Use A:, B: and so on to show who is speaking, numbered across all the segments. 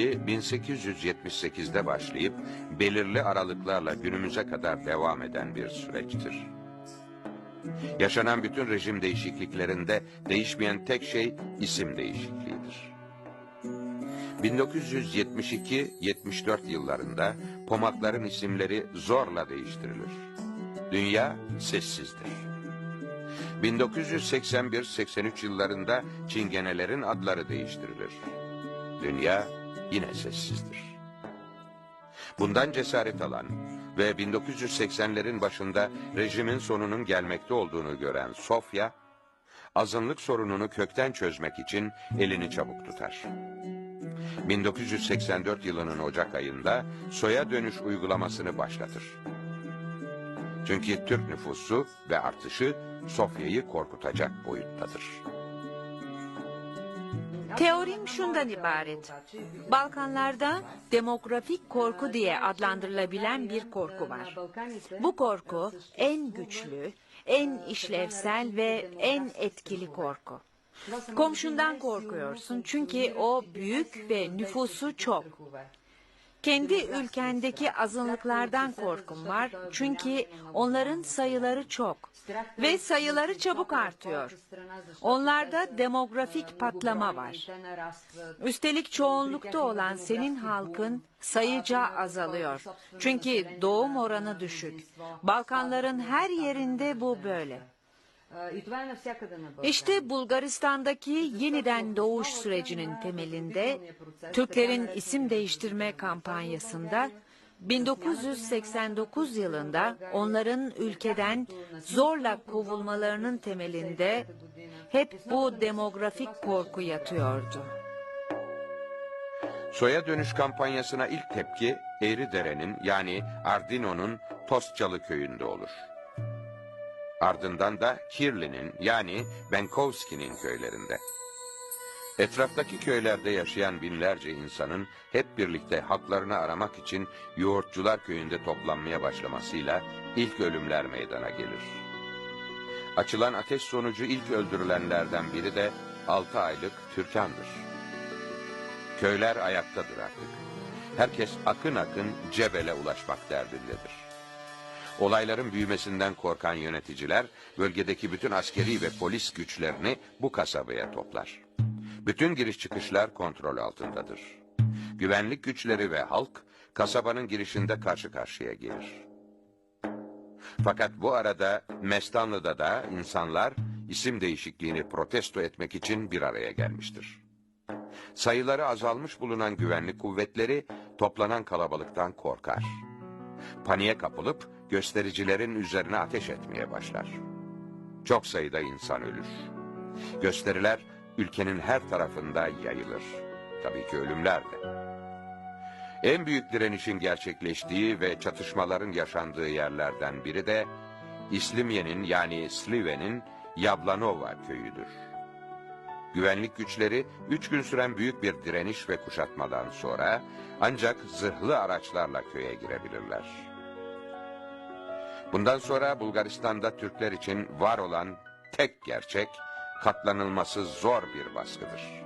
A: 1878'de başlayıp belirli aralıklarla günümüze kadar devam eden bir süreçtir. Yaşanan bütün rejim değişikliklerinde değişmeyen tek şey isim değişikliğidir. 1972-74 yıllarında pomakların isimleri zorla değiştirilir. Dünya sessizdir. 1981-83 yıllarında çingenelerin adları değiştirilir. Dünya yine sessizdir. Bundan cesaret alan ve 1980'lerin başında rejimin sonunun gelmekte olduğunu gören Sofya, azınlık sorununu kökten çözmek için elini çabuk tutar. 1984 yılının Ocak ayında soya dönüş uygulamasını başlatır. Çünkü Türk nüfusu ve artışı Sofya'yı korkutacak boyuttadır.
B: Teorim şundan ibaret. Balkanlarda demografik korku diye adlandırılabilen bir korku var. Bu korku en güçlü, en işlevsel ve en etkili korku. Komşundan korkuyorsun çünkü o büyük ve nüfusu çok. Kendi ülkendeki azınlıklardan korkum var çünkü onların sayıları çok ve sayıları çabuk artıyor. Onlarda demografik patlama var. Üstelik çoğunlukta olan senin halkın sayıca azalıyor. Çünkü doğum oranı düşük. Balkanların her yerinde bu böyle. İşte Bulgaristan'daki yeniden doğuş sürecinin temelinde Türklerin isim değiştirme kampanyasında 1989 yılında onların ülkeden zorla kovulmalarının temelinde hep bu demografik korku yatıyordu.
A: Soya dönüş kampanyasına ilk tepki Eğridere'nin yani Ardino'nun Tostçalı köyünde olur. Ardından da Kirli'nin yani Benkovski'nin köylerinde. Etraftaki köylerde yaşayan binlerce insanın hep birlikte haklarını aramak için Yoğurtçular Köyü'nde toplanmaya başlamasıyla ilk ölümler meydana gelir. Açılan ateş sonucu ilk öldürülenlerden biri de 6 aylık Türkan'dır. Köyler ayaktadır artık. Herkes akın akın Cebel'e ulaşmak derdindedir. Olayların büyümesinden korkan yöneticiler bölgedeki bütün askeri ve polis güçlerini bu kasabaya toplar. Bütün giriş çıkışlar kontrol altındadır. Güvenlik güçleri ve halk kasabanın girişinde karşı karşıya gelir. Fakat bu arada Mestanlı'da da insanlar isim değişikliğini protesto etmek için bir araya gelmiştir. Sayıları azalmış bulunan güvenlik kuvvetleri toplanan kalabalıktan korkar. Paniğe kapılıp göstericilerin üzerine ateş etmeye başlar. Çok sayıda insan ölür. Gösteriler ülkenin her tarafında yayılır. Tabii ki ölümler de. En büyük direnişin gerçekleştiği ve çatışmaların yaşandığı yerlerden biri de İslimye'nin yani Slive'nin Yablanova köyüdür. Güvenlik güçleri üç gün süren büyük bir direniş ve kuşatmadan sonra ancak zırhlı araçlarla köye girebilirler. Bundan sonra Bulgaristan'da Türkler için var olan tek gerçek katlanılması zor bir baskıdır.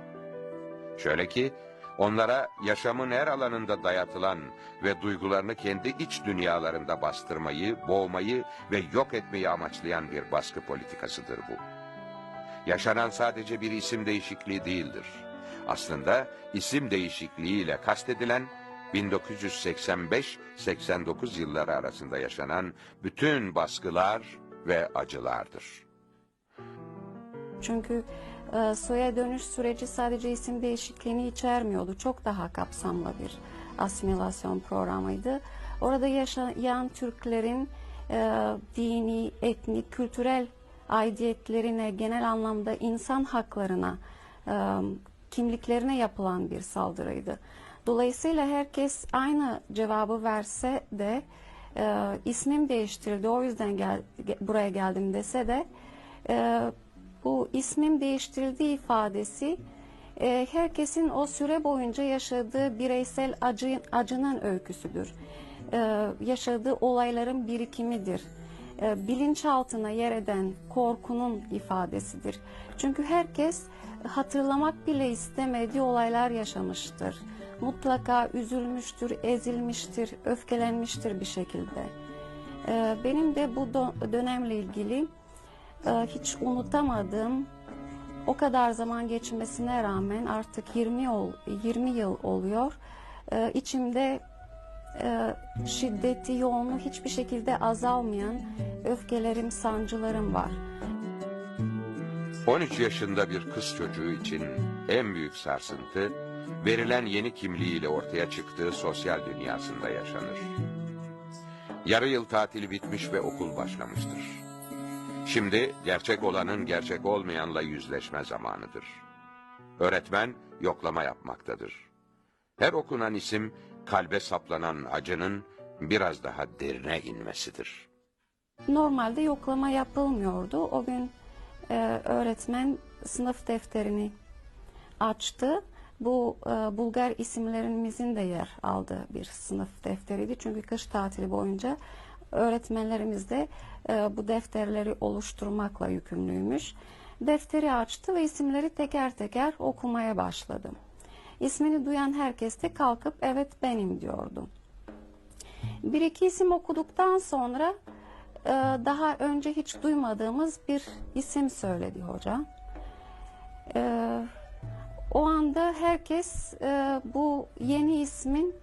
A: Şöyle ki onlara yaşamın her alanında dayatılan ve duygularını kendi iç dünyalarında bastırmayı, boğmayı ve yok etmeyi amaçlayan bir baskı politikasıdır bu. Yaşanan sadece bir isim değişikliği değildir. Aslında isim değişikliğiyle kastedilen 1985-89 yılları arasında yaşanan bütün baskılar ve acılardır.
C: Çünkü e, soya dönüş süreci sadece isim değişikliğini içermiyordu. Çok daha kapsamlı bir asimilasyon programıydı. Orada yaşayan Türklerin e, dini, etnik, kültürel aidiyetlerine, genel anlamda insan haklarına, e, kimliklerine yapılan bir saldırıydı. Dolayısıyla herkes aynı cevabı verse de e, ismim değiştirildi o yüzden gel, buraya geldim dese de e, bu ismim değiştirildiği ifadesi e, herkesin o süre boyunca yaşadığı bireysel acı, acının öyküsüdür. E, yaşadığı olayların birikimidir. E, bilinçaltına yer eden korkunun ifadesidir. Çünkü herkes hatırlamak bile istemediği olaylar yaşamıştır. Mutlaka üzülmüştür, ezilmiştir, öfkelenmiştir bir şekilde. Ee, benim de bu dönemle ilgili e, hiç unutamadığım o kadar zaman geçmesine rağmen artık 20 yıl 20 yıl oluyor. Ee, içimde e, şiddeti, yoğunluğu hiçbir şekilde azalmayan öfkelerim, sancılarım var.
A: 13 yaşında bir kız çocuğu için en büyük sarsıntı, verilen yeni kimliğiyle ortaya çıktığı sosyal dünyasında yaşanır. Yarı yıl tatili bitmiş ve okul başlamıştır. Şimdi gerçek olanın gerçek olmayanla yüzleşme zamanıdır. Öğretmen yoklama yapmaktadır. Her okunan isim kalbe saplanan acının biraz daha derine inmesidir.
C: Normalde yoklama yapılmıyordu. O gün e, öğretmen sınıf defterini açtı. Bu e, Bulgar isimlerimizin de yer aldığı bir sınıf defteriydi. Çünkü kış tatili boyunca öğretmenlerimiz de e, bu defterleri oluşturmakla yükümlüymüş. Defteri açtı ve isimleri teker teker okumaya başladı. İsmini duyan herkes de kalkıp evet benim diyordu. Bir iki isim okuduktan sonra e, daha önce hiç duymadığımız bir isim söyledi hoca. E, o anda herkes e, bu yeni ismin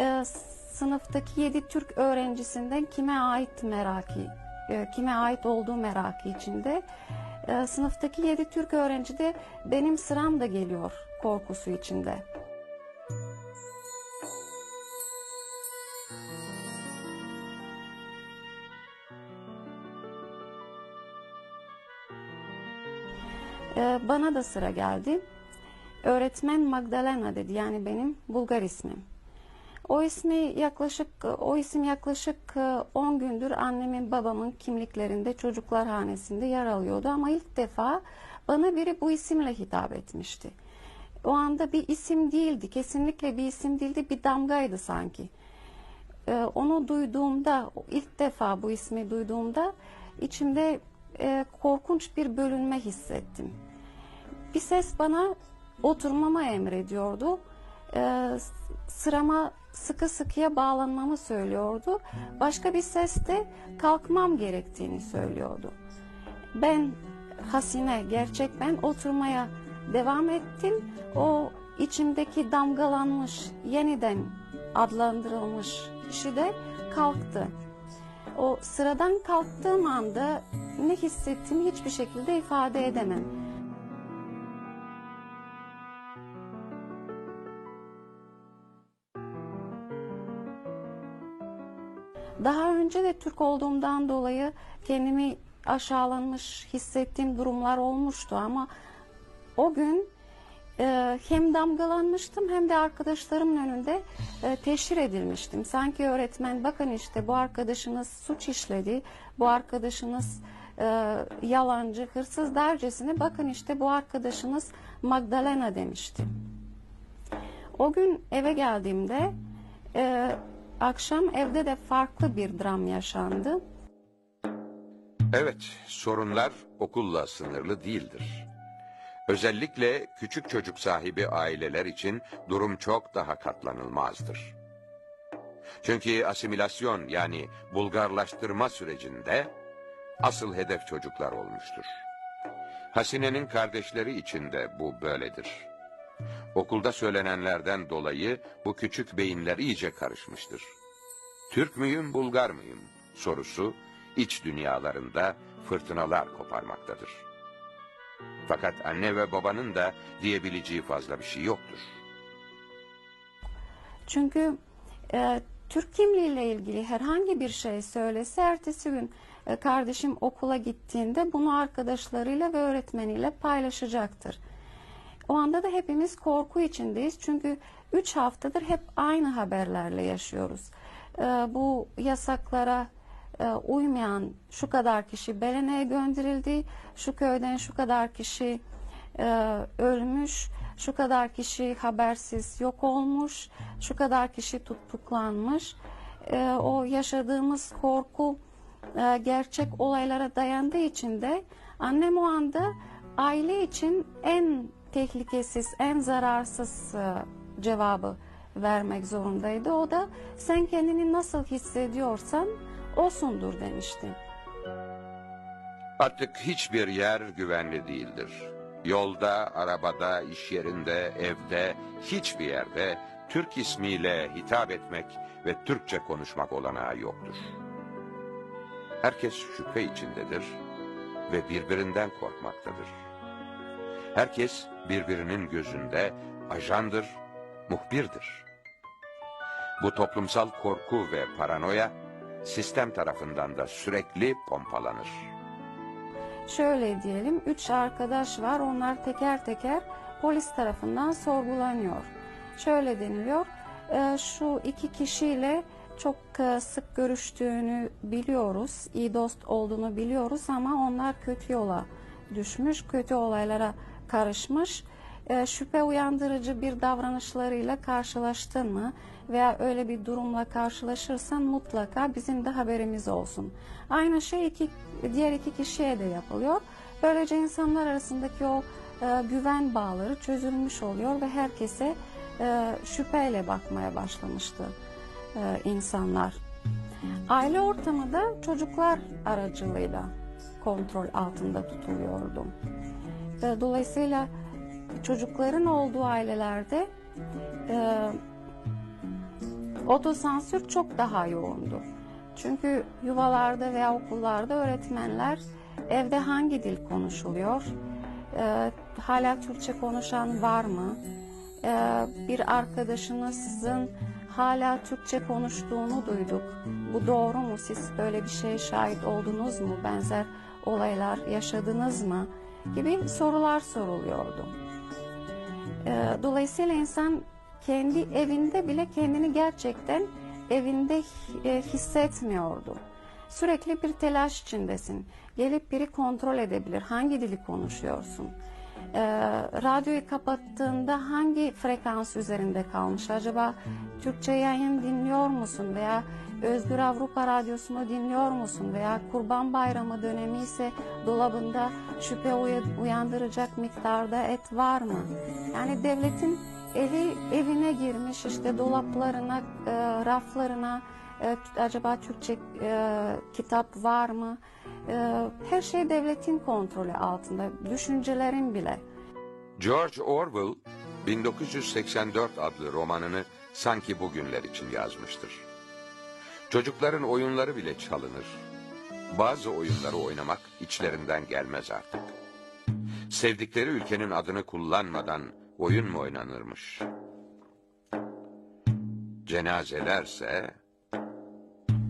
C: e, sınıftaki yedi Türk öğrencisinden kime ait merakı, e, kime ait olduğu merakı içinde. E, sınıftaki yedi Türk öğrenci de benim sıram da geliyor korkusu içinde. Ee, bana da sıra geldi. Öğretmen Magdalena dedi yani benim Bulgar ismim. O ismi yaklaşık o isim yaklaşık e, 10 gündür annemin babamın kimliklerinde çocuklar hanesinde yer alıyordu ama ilk defa bana biri bu isimle hitap etmişti. O anda bir isim değildi, kesinlikle bir isim değildi, bir damgaydı sanki. Ee, onu duyduğumda, ilk defa bu ismi duyduğumda içimde e, korkunç bir bölünme hissettim. Bir ses bana oturmama emrediyordu. Ee, sırama sıkı sıkıya bağlanmamı söylüyordu. Başka bir ses de kalkmam gerektiğini söylüyordu. Ben Hasine, gerçek ben oturmaya devam ettim. O içimdeki damgalanmış, yeniden adlandırılmış kişi de kalktı. O sıradan kalktığım anda ne hissettiğimi hiçbir şekilde ifade edemem. Daha önce de Türk olduğumdan dolayı kendimi aşağılanmış hissettiğim durumlar olmuştu ama o gün e, hem damgalanmıştım hem de arkadaşlarımın önünde e, teşhir edilmiştim. Sanki öğretmen bakın işte bu arkadaşınız suç işledi, bu arkadaşınız e, yalancı, hırsız dercesine bakın işte bu arkadaşınız Magdalena demişti. O gün eve geldiğimde e, akşam evde de farklı bir dram yaşandı.
A: Evet, sorunlar okulla sınırlı değildir. Özellikle küçük çocuk sahibi aileler için durum çok daha katlanılmazdır. Çünkü asimilasyon yani bulgarlaştırma sürecinde asıl hedef çocuklar olmuştur. Hasine'nin kardeşleri için de bu böyledir. Okulda söylenenlerden dolayı bu küçük beyinler iyice karışmıştır. Türk müyüm, Bulgar mıyım sorusu iç dünyalarında fırtınalar koparmaktadır. Fakat anne ve babanın da diyebileceği fazla bir şey yoktur.
C: Çünkü e, Türk kimliğiyle ilgili herhangi bir şey söylese ertesi gün e, kardeşim okula gittiğinde bunu arkadaşlarıyla ve öğretmeniyle paylaşacaktır. O anda da hepimiz korku içindeyiz. Çünkü 3 haftadır hep aynı haberlerle yaşıyoruz. E, bu yasaklara e, uymayan şu kadar kişi Belene'ye gönderildi, şu köyden şu kadar kişi e, ölmüş, şu kadar kişi habersiz yok olmuş, şu kadar kişi tutuklanmış. E, o yaşadığımız korku e, gerçek olaylara dayandığı için de annem o anda aile için en tehlikesiz, en zararsız e, cevabı vermek zorundaydı. O da sen kendini nasıl hissediyorsan osundur demişti.
A: Artık hiçbir yer güvenli değildir. Yolda, arabada, iş yerinde, evde, hiçbir yerde Türk ismiyle hitap etmek ve Türkçe konuşmak olanağı yoktur. Herkes şüphe içindedir ve birbirinden korkmaktadır. Herkes birbirinin gözünde ajandır, muhbirdir. Bu toplumsal korku ve paranoya sistem tarafından da sürekli pompalanır.
C: Şöyle diyelim, üç arkadaş var. Onlar teker teker polis tarafından sorgulanıyor. Şöyle deniliyor, "E, şu iki kişiyle çok e, sık görüştüğünü biliyoruz, iyi dost olduğunu biliyoruz ama onlar kötü yola düşmüş, kötü olaylara karışmış. E, Şüphe uyandırıcı bir davranışlarıyla karşılaştın mı veya öyle bir durumla karşılaşırsan mutlaka bizim de haberimiz olsun. Aynı şey iki, diğer iki kişiye de yapılıyor. Böylece insanlar arasındaki o e, güven bağları çözülmüş oluyor ve herkese e, şüpheyle bakmaya başlamıştı e, insanlar. Aile ortamı da çocuklar aracılığıyla kontrol altında tutuluyordu. E, Dolayısıyla çocukların olduğu ailelerde e, otosansür çok daha yoğundu. Çünkü yuvalarda veya okullarda öğretmenler evde hangi dil konuşuluyor, e, hala Türkçe konuşan var mı, e, bir arkadaşınızın hala Türkçe konuştuğunu duyduk. Bu doğru mu? Siz böyle bir şeye şahit oldunuz mu? Benzer olaylar yaşadınız mı? Gibi sorular soruluyordu. E, Dolayısıyla insan kendi evinde bile kendini gerçekten evinde e, hissetmiyordu. Sürekli bir telaş içindesin. Gelip biri kontrol edebilir. Hangi dili konuşuyorsun? Ee, radyoyu kapattığında hangi frekans üzerinde kalmış? Acaba Türkçe yayın dinliyor musun? Veya Özgür Avrupa Radyosu'nu dinliyor musun? Veya Kurban Bayramı dönemi ise dolabında şüphe uya- uyandıracak miktarda et var mı? Yani devletin evi evine girmiş işte dolaplarına, e, raflarına e, acaba Türkçe e, kitap var mı? E, her şey devletin kontrolü altında, düşüncelerin bile.
A: George Orwell 1984 adlı romanını sanki bugünler için yazmıştır. Çocukların oyunları bile çalınır. Bazı oyunları oynamak içlerinden gelmez artık. Sevdikleri ülkenin adını kullanmadan oyun mu oynanırmış? Cenazelerse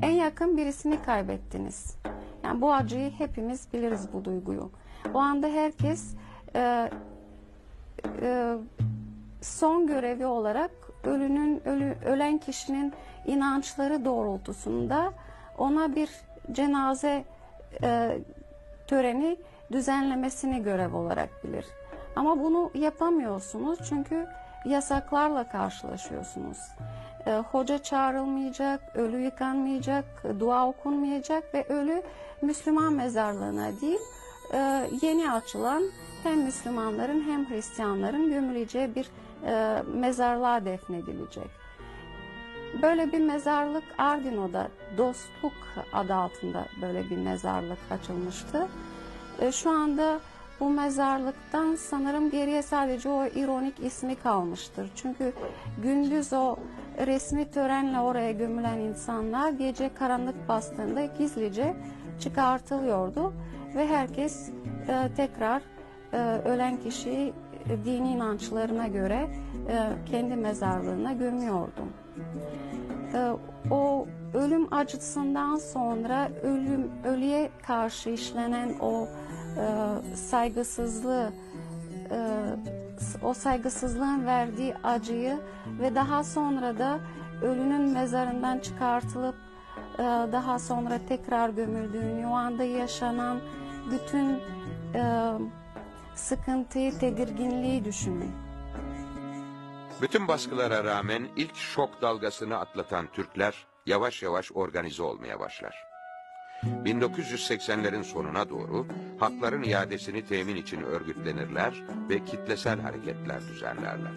C: En yakın birisini kaybettiniz. Yani bu acıyı hepimiz biliriz bu duyguyu. O anda herkes e, e, son görevi olarak ölünün ölü, ölen kişinin inançları doğrultusunda ona bir cenaze e, töreni düzenlemesini görev olarak bilir. Ama bunu yapamıyorsunuz çünkü yasaklarla karşılaşıyorsunuz. E, hoca çağrılmayacak, ölü yıkanmayacak, dua okunmayacak ve ölü Müslüman mezarlığına değil e, yeni açılan hem Müslümanların hem Hristiyanların gömüleceği bir e, mezarlığa defnedilecek. Böyle bir mezarlık Ardino'da Dostluk adı altında böyle bir mezarlık açılmıştı. E, şu anda bu mezarlıktan sanırım geriye sadece o ironik ismi kalmıştır. Çünkü gündüz o resmi törenle oraya gömülen insanlar gece karanlık bastığında gizlice çıkartılıyordu ve herkes e, tekrar e, ölen kişiyi e, dini inançlarına göre e, kendi mezarlığına gömüyordu. E, o ölüm acısından sonra ölüm ölüye karşı işlenen o e, saygısızlığı e, o saygısızlığın verdiği acıyı ve daha sonra da ölünün mezarından çıkartılıp e, daha sonra tekrar gömüldüğünü o anda yaşanan bütün e, sıkıntıyı, tedirginliği düşünün.
A: bütün baskılara rağmen ilk şok dalgasını atlatan Türkler yavaş yavaş organize olmaya başlar. 1980'lerin sonuna doğru hakların iadesini temin için örgütlenirler ve kitlesel hareketler düzenlerler.